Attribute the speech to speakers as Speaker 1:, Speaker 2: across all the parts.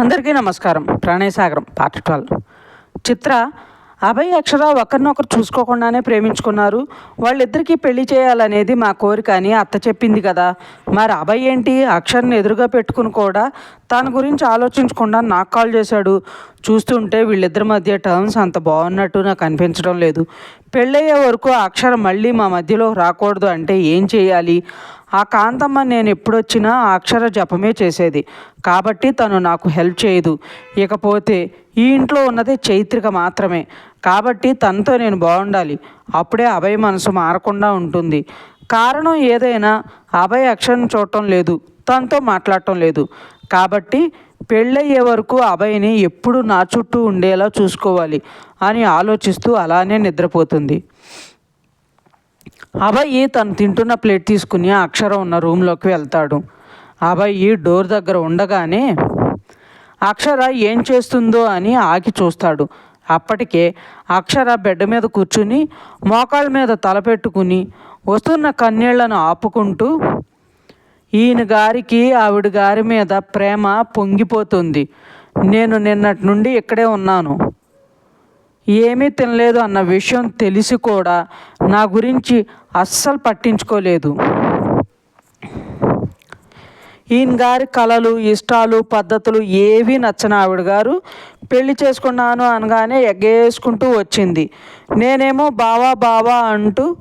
Speaker 1: అందరికీ నమస్కారం. Pranayasagaram part twelve. చిత్ర అభయ్ అక్షర ఒకరినొకరు చూసుకోకుండానే ప్రేమించుకున్నారు. వాళ్ళిద్దరికీ పెళ్ళి చేయాలనేది మా కోరిక అని అత్త చెప్పింది కదా. మరి అభయ్ ఏంటి? అక్షర్ని ఎదురుగా పెట్టుకుని కూడా తన గురించి ఆలోచించకుండా నాకు కాల్ చేశాడు. చూస్తుంటే వీళ్ళిద్దరి మధ్య టర్మ్స్ అంత బాగున్నట్టు నాకు అనిపించడం లేదు. పెళ్ళయ్యే వరకు ఆ అక్షర మళ్ళీ మా మధ్యలో రాకూడదు అంటే ఏం చేయాలి? ఆ కాంతమ్మ నేను ఎప్పుడొచ్చినా ఆ అక్షర జపమే చేసేది. కాబట్టి తను నాకు హెల్ప్ చేయదు. ఇకపోతే ఈ ఇంట్లో ఉన్నది చైత్రిక మాత్రమే. కాబట్టి తనతో నేను బాగుండాలి అప్పుడే అభయ మనసు మారకుండా ఉంటుంది. కారణం ఏదైనా అభయ అక్షరం చూడటం లేదు. తనతో మాట్లాడటం లేదు. కాబట్టి పెళ్ళయ్యే వరకు అభయ్ని ఎప్పుడు నా చుట్టూ ఉండేలా చూసుకోవాలి అని ఆలోచిస్తూ అలానే నిద్రపోతుంది. అభయ్ తను తింటున్న ప్లేట్ తీసుకుని అక్షర అక్షరం ఉన్న రూమ్లోకి వెళ్తాడు. అభయ్ డోర్ దగ్గర ఉండగానే అక్షర ఏం చేస్తుందో? అని ఆకి చూస్తాడు. అప్పటికే అక్షర బెడ్ మీద కూర్చుని మోకాళ్ళ మీద తలపెట్టుకుని వస్తున్న కన్నీళ్ళను ఆపుకుంటూ ఈయన గారికి ఆవిడ గారి మీద ప్రేమ పొంగిపోతుంది. నేను నిన్నటి నుండి ఇక్కడే ఉన్నాను. ఏమీ తినలేదు అన్న విషయం తెలిసి కూడా నా గురించి అస్సలు పట్టించుకోలేదు. ఈయన గారి కళలు ఇష్టాలు పద్ధతులు ఏవీ నచ్చని ఆవిడ గారు పెళ్ళి చేసుకున్నాను అనగానే ఎగ్గేసుకుంటూ వచ్చింది. నేనేమో బావా బావా అంటూ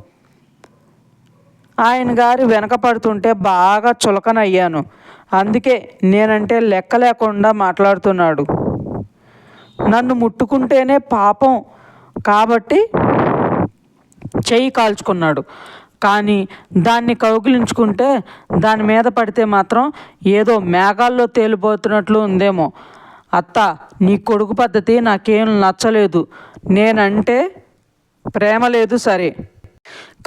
Speaker 1: ఆయన గారి వెనక పడుతుంటే బాగా చులకనయ్యాను. అందుకే నేనంటే లెక్క లేకుండా మాట్లాడుతున్నాడు. నన్ను ముట్టుకుంటేనే పాపం కాబట్టి చెయ్యి కాల్చుకున్నాడు. కానీ దాన్ని కౌగిలించుకుంటే దాని మీద పడితే మాత్రం ఏదో మేఘాల్లో తేలిపోతున్నట్లు ఉందేమో. అత్త నీ కొడుకు పద్ధతి నాకేం నచ్చలేదు. నేనంటే ప్రేమ లేదు సరే.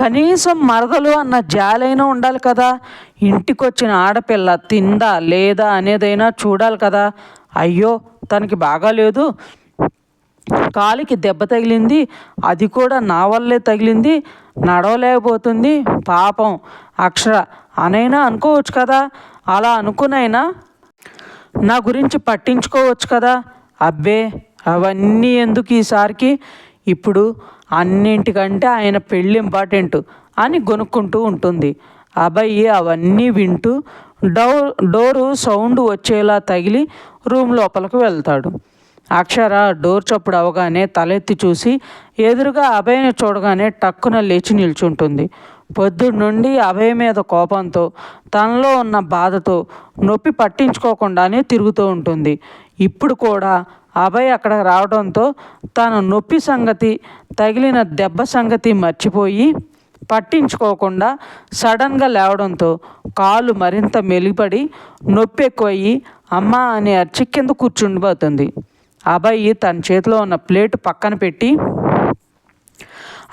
Speaker 1: కనీసం మరదలు అన్న జాలైనా ఉండాలి కదా. ఇంటికొచ్చిన ఆడపిల్ల తిందా లేదా అనేదైనా చూడాలి కదా. అయ్యో తనకి బాగాలేదు కాలికి దెబ్బ తగిలింది. అది కూడా నా వల్లే తగిలింది. నడవలేకపోతుంది. పాపం. అక్షర అనైనా అనుకోవచ్చు కదా? అలా అనుకునైనా నా గురించి పట్టించుకోవచ్చు కదా? అబ్బే అవన్నీ ఎందుకు ఈసారికి? ఇప్పుడు అన్నింటికంటే ఆయన పెళ్ళి ఇంపార్టెంట్ అని గొనుక్కుంటూ ఉంటుంది. అబ్బాయి అవన్నీ వింటూ డోర్ డోరు సౌండ్ వచ్చేలా తగిలి రూమ్ లోపలికి వెళ్తాడు. అక్షర డోర్ చప్పుడు అవగానే తలెత్తి చూసి ఎదురుగా అభయని చూడగానే టక్కున లేచి నిల్చుంటుంది. పొద్దున్న నుండి అభయ మీద కోపంతో తనలో ఉన్న బాధతో నొప్పి పట్టించుకోకుండానే తిరుగుతూ ఉంటుంది. ఇప్పుడు కూడా అభయ్ అక్కడ రావడంతో తన నొప్పి సంగతి తగిలిన దెబ్బ సంగతి మర్చిపోయి పట్టించుకోకుండా సడన్గా లేవడంతో కాలు మరింత మెలిపడి నొప్పి ఎక్కువయ్యి అమ్మ అని అర్చి కింద కూర్చుండిపోతుంది. అబ్బాయి తన చేతిలో ఉన్న ప్లేట్ పక్కన పెట్టి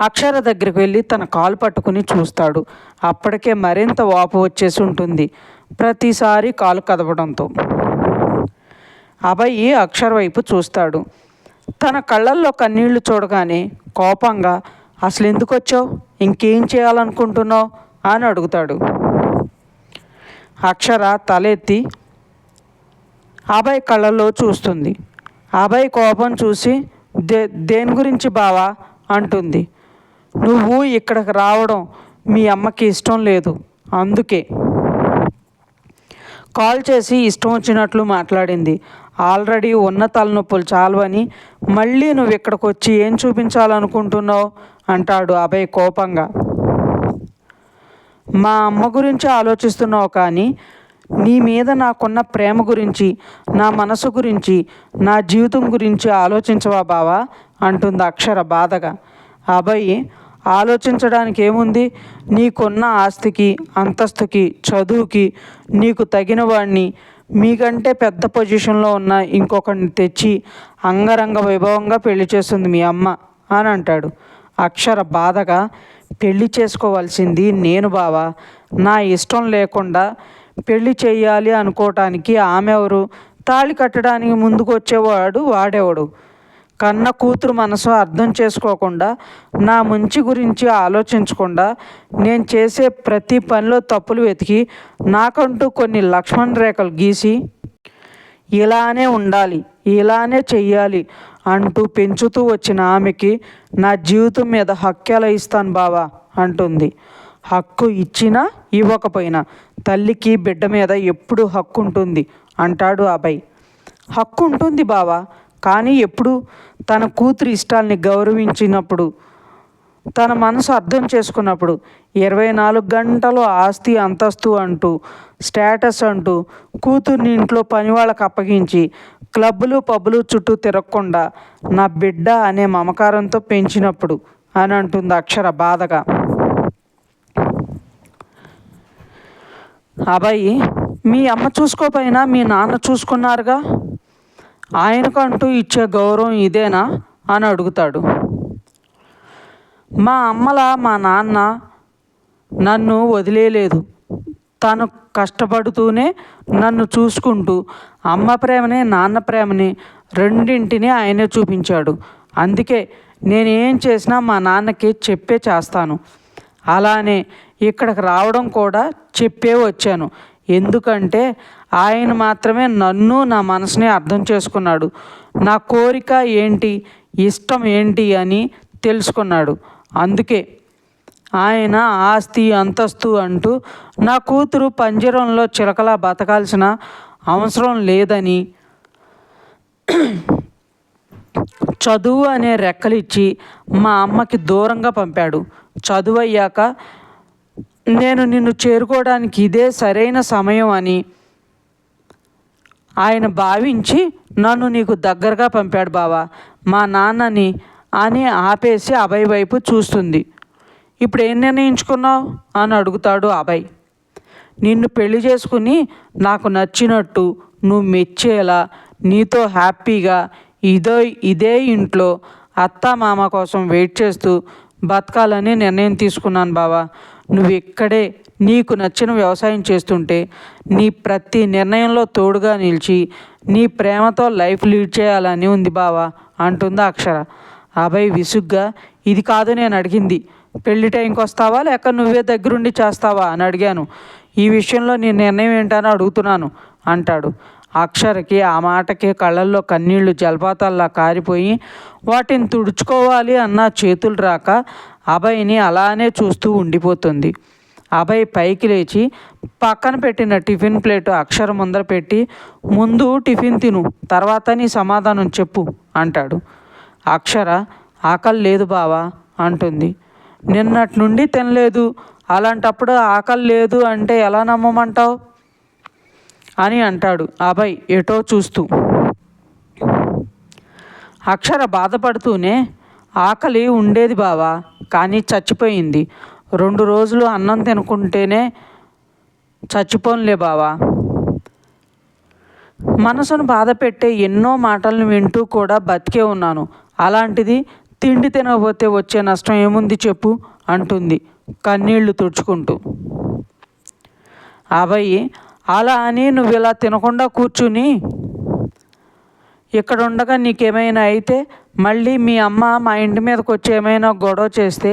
Speaker 1: అక్షర దగ్గరికి వెళ్ళి తన కాలు పట్టుకుని చూస్తాడు. అప్పటికే మరింత వాపు వచ్చేసి ఉంటుంది. ప్రతిసారి కాలు కదపడంతో అబ్బాయి అక్షర వైపు చూస్తాడు. తన కళ్ళల్లో కన్నీళ్ళు చూడగానే కోపంగా అసలు ఎందుకు వచ్చావు? ఇంకేం చేయాలనుకుంటున్నావు? అని అడుగుతాడు. అక్షర తలెత్తి అభయ్ కళ్ళల్లో చూస్తుంది. అభయ్ కోపం చూసి దే దేని గురించి బావా? అంటుంది. నువ్వు ఇక్కడికి రావడం మీ అమ్మకి ఇష్టం లేదు. అందుకే. కాల్ చేసి ఇష్టం వచ్చినట్లు మాట్లాడింది. ఆల్రెడీ ఉన్న తలనొప్పులు చాలవని మళ్ళీ నువ్వు ఇక్కడికి వచ్చి ఏం చూపించాలనుకుంటున్నావు? అంటాడు అభయ్ కోపంగా. మా అమ్మ గురించి ఆలోచిస్తున్నావు కానీ నీ మీద నాకున్న ప్రేమ గురించి నా మనసు గురించి నా జీవితం గురించి ఆలోచించవా బావా? అంటుంది అక్షర బాధగా. అభయ్ ఆలోచించడానికి ఏముంది? నీకున్న ఆస్తికి అంతస్తుకి చదువుకి నీకు తగిన వాడిని మీకంటే పెద్ద పొజిషన్లో ఉన్న ఇంకొకరిని తెచ్చి అంగరంగ వైభవంగా పెళ్ళి చేస్తుంది మీ అమ్మ అని అంటాడు. అక్షర బాధగా పెళ్ళి చేసుకోవాల్సింది నేను బావా నా ఇష్టం లేకుండా పెళ్ళి చేయాలి అనుకోవటానికి ఆమె ఎవరు? తాళి కట్టడానికి ముందుకు వచ్చేవాడు వాడేవాడు? కన్న కూతురు మనసు అర్థం చేసుకోకుండా నా మంచి గురించి ఆలోచించకుండా నేను చేసే ప్రతి పనిలో తప్పులు వెతికి నాకంటూ కొన్ని లక్ష్మణ్ రేఖలు గీసి ఇలానే ఉండాలి ఇలానే చెయ్యాలి అంటూ పెంచుతూ వచ్చిన ఆమెకి నా జీవితం మీద హక్కు ఇస్తాను బావా అంటుంది. హక్కు ఇచ్చినా ఇవ్వకపోయినా తల్లికి బిడ్డ మీద ఎప్పుడు హక్కు ఉంటుంది అంటాడు అభయ్. హక్కు ఉంటుంది బావా కానీ ఎప్పుడు తన కూతురి ఇష్టాల్ని గౌరవించినప్పుడు తన మనసు అర్థం చేసుకున్నప్పుడు ఇరవై నాలుగు గంటలు ఆస్తి అంతస్తు అంటూ స్టేటస్ అంటూ కూతుర్ని ఇంట్లో పని వాళ్ళకి అప్పగించి క్లబ్బులు పబ్బులు చుట్టూ తిరగకుండా నా బిడ్డ అనే మమకారంతో పెంచినప్పుడు అని అంటుంది అక్షర బాధగా. అబ్బాయి మీ అమ్మ చూసుకోపోయినా మీ నాన్న చూసుకున్నారుగా? ఆయనకంటూ ఇచ్చే గౌరవం ఇదేనా? అని అడుగుతాడు. మా అమ్మల మా నాన్న నన్ను వదిలేయలేదు తను కష్టపడుతూనే నన్ను చూసుకుంటూ అమ్మ ప్రేమని నాన్న ప్రేమని రెండింటిని ఆయనే చూపించాడు. అందుకే నేనేం చేసినా మా నాన్నకి చెప్పే చేస్తాను. అలానే ఇక్కడికి రావడం కూడా చెప్పే వచ్చాను. ఎందుకంటే ఆయన మాత్రమే నన్ను నా మనసుని అర్థం చేసుకున్నాడు. నా కోరిక ఏంటి? ఇష్టం ఏంటి? అని తెలుసుకున్నాడు. అందుకే ఆయన ఆస్తి అంతస్తు అంటూ నా కూతురు పంజరంలో చిలకలా బతకాల్సిన అవసరం లేదని చదువు అనే రెక్కలిచ్చి మా అమ్మకి దూరంగా పంపాడు. చదువు అయ్యాక నేను నిన్ను చేరుకోవడానికి ఇదే సరైన సమయం అని ఆయన భావించి నన్ను నీకు దగ్గరగా పంపాడు బావా. మా నాన్నని అని ఆపేసి అభయ్ వైపు చూస్తుంది. ఇప్పుడు ఏం నిర్ణయించుకున్నావు? అని అడుగుతాడు అభయ్. నిన్ను పెళ్ళి చేసుకుని నాకు నచ్చినట్టు నువ్వు మెచ్చేలా నీతో హ్యాపీగా ఇదో ఇదే ఇంట్లో అత్త మామ కోసం వెయిట్ చేస్తూ బతకాలని నిర్ణయం తీసుకున్నాను బావా. నువ్వు ఇక్కడే నీకు నచ్చిన వ్యవసాయం చేస్తుంటే నీ ప్రతి నిర్ణయంలో తోడుగా నిలిచి నీ ప్రేమతో లైఫ్ లీడ్ చేయాలని ఉంది బావా అంటుంది అక్షర. అభయ్ విసుగ్గా ఇది కాదు నేను అడిగింది. పెళ్ళి టైంకి వస్తావా లేక నువ్వే దగ్గరుండి చేస్తావా అని అడిగాను. ఈ విషయంలో నీ నిర్ణయం ఏంటని అడుగుతున్నాను అంటాడు. అక్షరకి ఆ మాటకి కళ్ళల్లో కన్నీళ్ళు జలపాతాల్లా కారిపోయి వాటిని తుడుచుకోవాలి అన్న చేతులు రాక అభయ్ని అలానే చూస్తూ ఉండిపోతుంది. అభయ్ పైకి లేచి పక్కన పెట్టిన టిఫిన్ ప్లేట్ అక్షర ముందర పెట్టి ముందు టిఫిన్ తిను తర్వాత నీ సమాధానం చెప్పు అంటాడు. అక్షర ఆకలి లేదు బావా అంటుంది. నిన్నటి నుండి తినలేదు అలాంటప్పుడు ఆకలి లేదు అంటే ఎలా నమ్మమంటావు? అని అంటాడు అభయ్ ఎటో చూస్తూ. అక్షర బాధపడుతూనే ఆకలి ఉండేది బావా కానీ చచ్చిపోయింది. రెండు రోజులు అన్నం తినుకుంటేనే చచ్చిపోనులే బావా. మనసును బాధ పెట్టే ఎన్నో మాటలను వింటూ కూడా బతికే ఉన్నాను. అలాంటిది తిండి తినకపోతే వచ్చే నష్టం ఏముంది చెప్పు అంటుంది కన్నీళ్ళు తుడుచుకుంటూ. అబ్బాయి అలా అని నువ్వు ఇలా తినకుండా కూర్చుని ఇక్కడ ఉండగా నీకేమైనా అయితే మళ్ళీ మీ అమ్మ మా ఇంటి మీదకి వచ్చి ఏమైనా గొడవ చేస్తే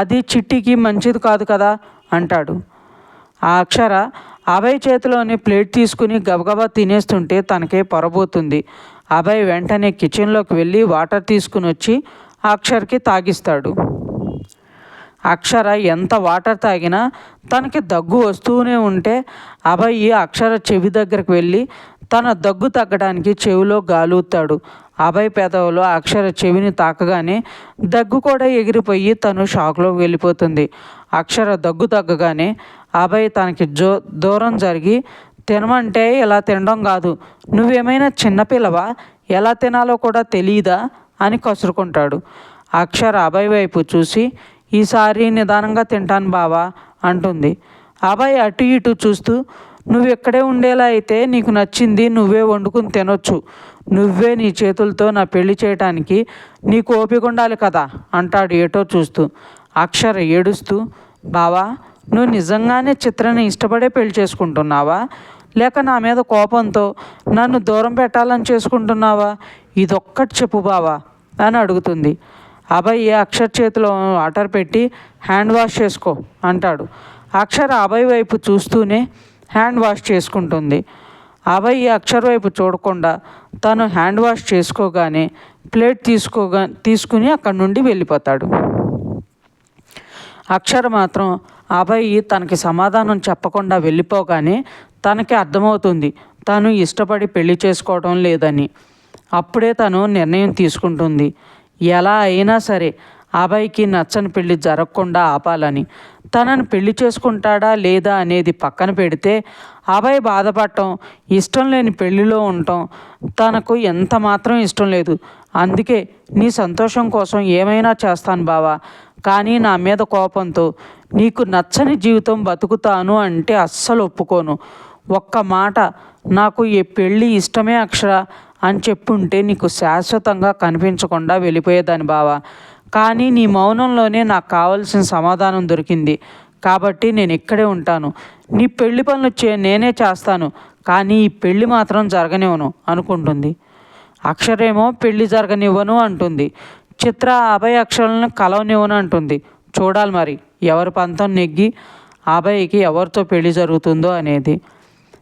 Speaker 1: అది చిట్టికి మంచిది కాదు కదా అంటాడు. ఆ అక్షర అభయ్ చేతిలోని ప్లేట్ తీసుకుని గబగబా తినేస్తుంటే తనకే పొరబోతుంది. అభయ్ వెంటనే కిచెన్లోకి వెళ్ళి వాటర్ తీసుకుని వచ్చి అక్షర్కి తాగిస్తాడు. అక్షర ఎంత వాటర్ తాగినా తనకి దగ్గు వస్తూనే ఉంటే అభయ్ అక్షర చెవి దగ్గరకు వెళ్ళి తన దగ్గు తగ్గడానికి చెవిలో గాలుతాడు అభయ్ పెదవులో అక్షర చెవిని తాకగానే దగ్గు కూడా ఎగిరిపోయి తను షాక్లో వెళ్ళిపోతుంది. అక్షర దగ్గు తగ్గగానే అభయ్ తనకి జో దూరం జరిగి తినమంటే ఇలా తినడం కాదు. నువ్వేమైనా చిన్నపిల్లవా ఎలా తినాలో కూడా తెలియదా అని కసురుకుంటాడు. అక్షర అభయ్ వైపు చూసి ఈసారి నిదానంగా తింటాను బావా అంటుంది. అబ్బాయి అటు ఇటు చూస్తూ నువ్వు ఇక్కడే ఉండేలా అయితే నీకు నచ్చింది నువ్వే వండుకుని తినొచ్చు. నువ్వే నీ చేతులతో నా పెళ్ళి చేయటానికి నీకు ఓపిక ఉండాలి కదా అంటాడు ఏటో చూస్తూ. అక్షర ఏడుస్తూ బావా నువ్వు నిజంగానే చిత్రని ఇష్టపడే పెళ్ళి చేసుకుంటున్నావా? లేక నా మీద కోపంతో నన్ను దూరం పెట్టాలని చేసుకుంటున్నావా? ఇదొక్కటి చెప్పు బావా అని అడుగుతుంది. అభయ్ అక్షర్ చేతిలో వాటర్ పెట్టి హ్యాండ్ వాష్ చేసుకో అంటాడు. అక్షర అభయ్ వైపు చూస్తూనే హ్యాండ్ వాష్ చేసుకుంటుంది. అభయ్ అక్షర్ వైపు చూడకుండా తను హ్యాండ్ వాష్ చేసుకోగానే ప్లేట్ తీసుకోగా తీసుకుని అక్కడి నుండి వెళ్ళిపోతాడు. అక్షర్ మాత్రం అభయ్ తనకి సమాధానం చెప్పకుండా వెళ్ళిపోగానే తనకి అర్థమవుతుంది. తను ఇష్టపడి పెళ్ళి చేసుకోవడం లేదని. అప్పుడే తను నిర్ణయం తీసుకుంటుంది. ఎలా అయినా సరే అభయ్కి నచ్చని పెళ్ళి జరగకుండా ఆపాలని. తనను పెళ్ళి చేసుకుంటాడా లేదా అనేది పక్కన పెడితే అభయ్ బాధపడటం ఇష్టం లేని పెళ్ళిలో ఉండటం తనకు ఎంత మాత్రం ఇష్టం లేదు. అందుకే నీ సంతోషం కోసం ఏమైనా చేస్తాను బావా. కానీ నా మీద కోపంతో నీకు నచ్చని జీవితం బతుకుతాను అంటే అస్సలు ఒప్పుకోను. ఒక్క మాట నాకు ఈ పెళ్ళి ఇష్టమే అక్షర అని చెప్పుంటే నీకు శాశ్వతంగా కనిపించకుండా వెళ్ళిపోయేదాని బావా. కానీ నీ మౌనంలోనే నాకు కావలసిన సమాధానం దొరికింది. కాబట్టి నేను ఇక్కడే ఉంటాను. నీ పెళ్ళి పనులు చే నేనే చేస్తాను. కానీ ఈ పెళ్ళి మాత్రం జరగనివ్వను అనుకుంటుంది. అక్షరేమో పెళ్ళి జరగనివ్వను అంటుంది. చిత్ర అభయ అక్షరాలను కలవనివ్వను అంటుంది. చూడాలి మరి ఎవరి పంతం నెగ్గి అభయ్కి ఎవరితో పెళ్ళి జరుగుతుందో అనేది.